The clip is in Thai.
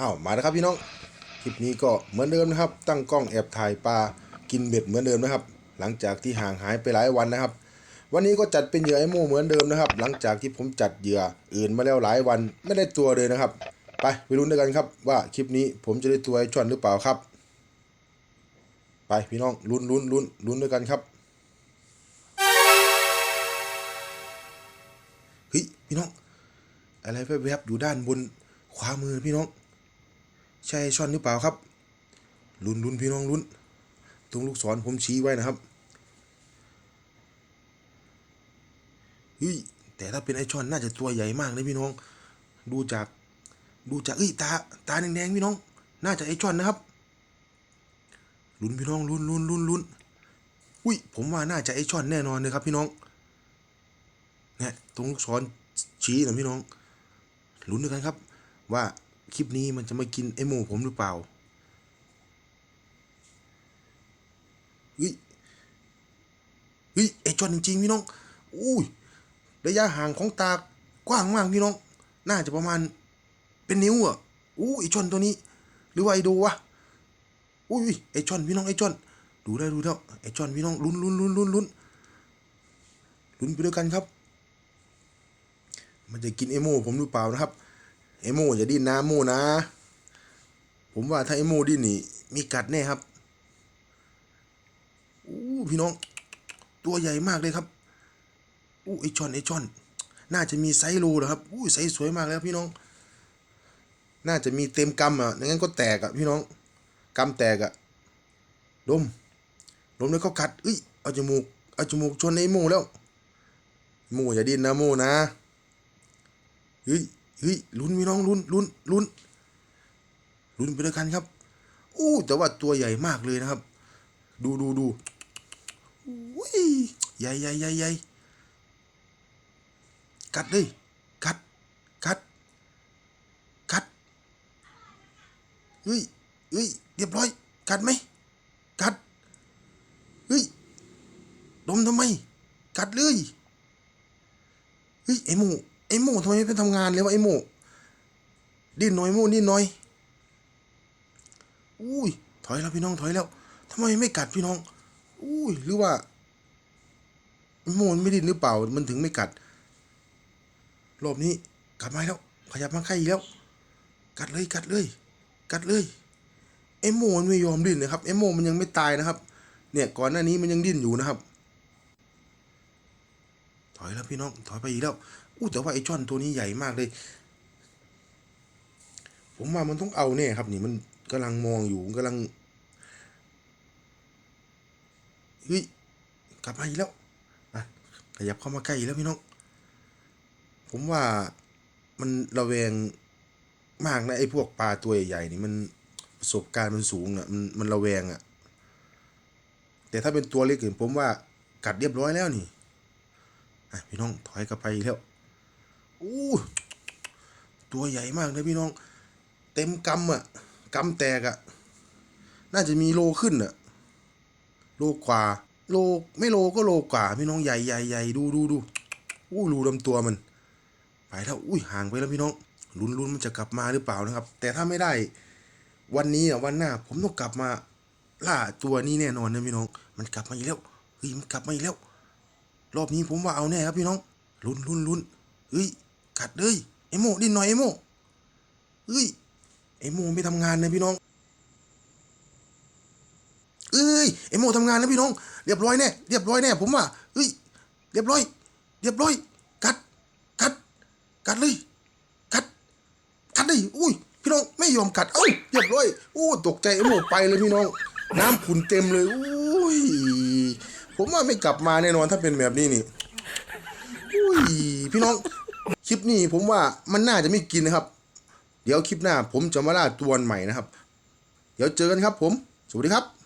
อ้าวมาแล้วครับพี่น้องคลิปนี้ก็เหมือนเดิมนะครับ ตั้งกล้องแอบถ่ายปลากินเบ็ดเหมือนเดิมนะครับ หลังจากที่ห่างหายไปหลายวันนะครับ วันนี้ก็จัดเป็นเหยื่อไอโม่เหมือนเดิมนะครับ หลังจากที่ผมจัดเหยื่ออื่นมาแล้วหลายวันไม่ได้ตัวเลยนะครับ ไปไปลุ้นด้วยกันครับ ว่าคลิปนี้ผมจะได้ตัวไอช่อนหรือเปล่าครับ ไปพี่น้องลุ้นลุ้นลุ้นลุ้นด้วยกันครับเฮ้ยพี่น้อง อะไรแวบๆอยู่ด้านบนขวามือพี่น้อง ใช่ช่อนหรือเปล่าครับลุ้นลุ้นพี่น้องลุ้น ตรงลูกศรผมชี้ไว้นะครับเฮ้ยแต่ถ้าเป็นไอช่อนน่าจะตัวใหญ่มากเลยพี่น้อง ดูจากดูจากเอ้ยตาตาแดงๆพี่น้อง น่าจะไอช่อนนะครับลุ้นพี่น้องลุ้นลุ้นลุ้นลุ้นอุ้ยผมว่าน่าจะไอช่อนแน่นอนเลยครับพี่น้องเนี่ยตรงลูกศรชี้นะพี่น้องลุ้นด้วยกันครับว่า คลิปนี้มันจะมากินไอโมผมหรือเปล่าเฮ้ยเฮ้ยไอจอนจริงๆพี่น้องอุ้ยระยะห่างของตากว้างมากพี่น้อง น่าจะประมาณเป็นนิ้วอะอู้ไอจอนตัวนี้ หรือว่าไอโดวะอุ้ยไอจอนพี่น้องไอจอนดูได้ดูแล้วไอจอนพี่น้องลุ้นลุ้นลุ้นลุ้นลุ้นลุ้นไปด้วยกันครับ มันจะกินไอโมผมหรือเปล่านะครับ ไอโมอย่าดิ้นนะโมนะ ผมว่าถ้าไอโมดิ้นนี่ มีกัดแน่ครับอู้พี่น้อง ตัวใหญ่มากเลยครับอู้ไอชอนไอชอน น่าจะมีไซส์โลเหรอครับอู้ไซส์สวยมากเลยครับพี่น้อง น่าจะมีเต็มกำอะไม่งั้นก็แตกอะพี่น้องกำแตกอะดมดมแล้วก็กัดเอ้ยเอาจมูกเอาจมูกชนไอโมแล้วโมอย่าดิ้นนะโมนะเฮ้ย เฮ้ยลุ้นพี่น้องลุ้นลุ้นลุ้นลุ้นไปด้วยกันครับอู้แต่ว่าตัวใหญ่มากเลยนะครับ ดูดูดูอุ้ยใหญ่ใหญ่ใหญ่ใหญ่กัดเลยกัดกัดกัดเฮ้ยเฮ้ยเรียบร้อย กัดไหมกัดเฮ้ยดมทำไม กัดเลยเฮ้ยไอโมไอโมทำไมไม่ไปทำงานเลยวะไอ้โมดิ้นหน่อยโมดิ้นหน่อยอุ้ยถอยแล้วพี่น้องถอยแล้วทำไมไม่กัดพี่น้องอุ้ยหรือว่าโมนไม่ดิ้นหรือเปล่า มันถึงไม่กัดรอบนี้กัดมาแล้ว ขยับมาใกล้อีกแล้ว กัดเลยกัดเลย กัดเลยไอ้โมมันไม่ยอมดิ้นนะครับไอ้โมมันยังไม่ตายนะครับ เนี่ยก่อนหน้านี้มันยังดิ้นอยู่นะครับ อยแล้วพี่น้อง ถอยไปอีกแล้วอู้แต่ว่าไอช่อนตัวนี้ใหญ่มากเลย ผมว่ามันต้องเอาแน่ครับนี่มันกำลังมองอยู่มันกำลังเฮ้ยกลับมาอีกแล้วอะขยับเข้ามาใกล้อีกแล้วพี่น้อง ผมว่ามันระแวงมากนะไอ้พวกปลาตัวใหญ่ๆนี่มันประสบการณ์มันสูงอะมันมันระแวงอะแต่ถ้าเป็นตัวเล็กอื่นผมว่ากัดเรียบร้อยแล้วนี่ พี่น้องถอยกลับไปอีกแล้วอู้ตัวใหญ่มากเลยพี่น้อง เต็มกำอะกำแตกอะ น่าจะมีโลขึ้นอะ โลกว่า โลไม่โลก็โลกว่า พี่น้องใหญ่ใหญ่ใหญ่ดูดูดูอู้รูลำตัวมัน ไปแล้วอุ้ยห่างไปแล้วพี่น้องลุ้นลุ้นมันจะกลับมาหรือเปล่านะครับ แต่ถ้าไม่ได้ วันนี้อะวันหน้า ผมต้องกลับมาล่าตัวนี้แน่นอนนะพี่น้อง มันกลับมาอีกแล้วเฮ้ยมันกลับมาอีกแล้ว รอบนี้ผมว่าเอาแน่ครับพี่น้อง ลุ้นลุ้นลุ้นเฮ้ย กัดเลยไอโมดิ้นหน่อยไอโมเฮ้ย ไอโมไม่ทำงานนะพี่น้องเอ้ยไอโมทำงานแล้วพี่น้อง เรียบร้อยแน่ เรียบร้อยแน่ผมว่าเฮ้ย เรียบร้อย เรียบร้อย กัด กัด กัดเลย กัด กัดเลยอุ้ย พี่น้องไม่ยอมกัด เอ้า เรียบร้อย โอ้ ตกใจไอโมไปเลยพี่น้อง น้ำขุ่นเต็มเลย อุ้ย ผมว่าไม่กลับมาแน่นอนถ้าเป็นแบบนี้นี่อุ้ยพี่น้องคลิปนี้ผมว่ามันน่าจะไม่กินนะครับ เดี๋ยวคลิปหน้าผมจะมาล่าตัวใหม่นะครับ เดี๋ยวเจอกันครับผม สวัสดีครับ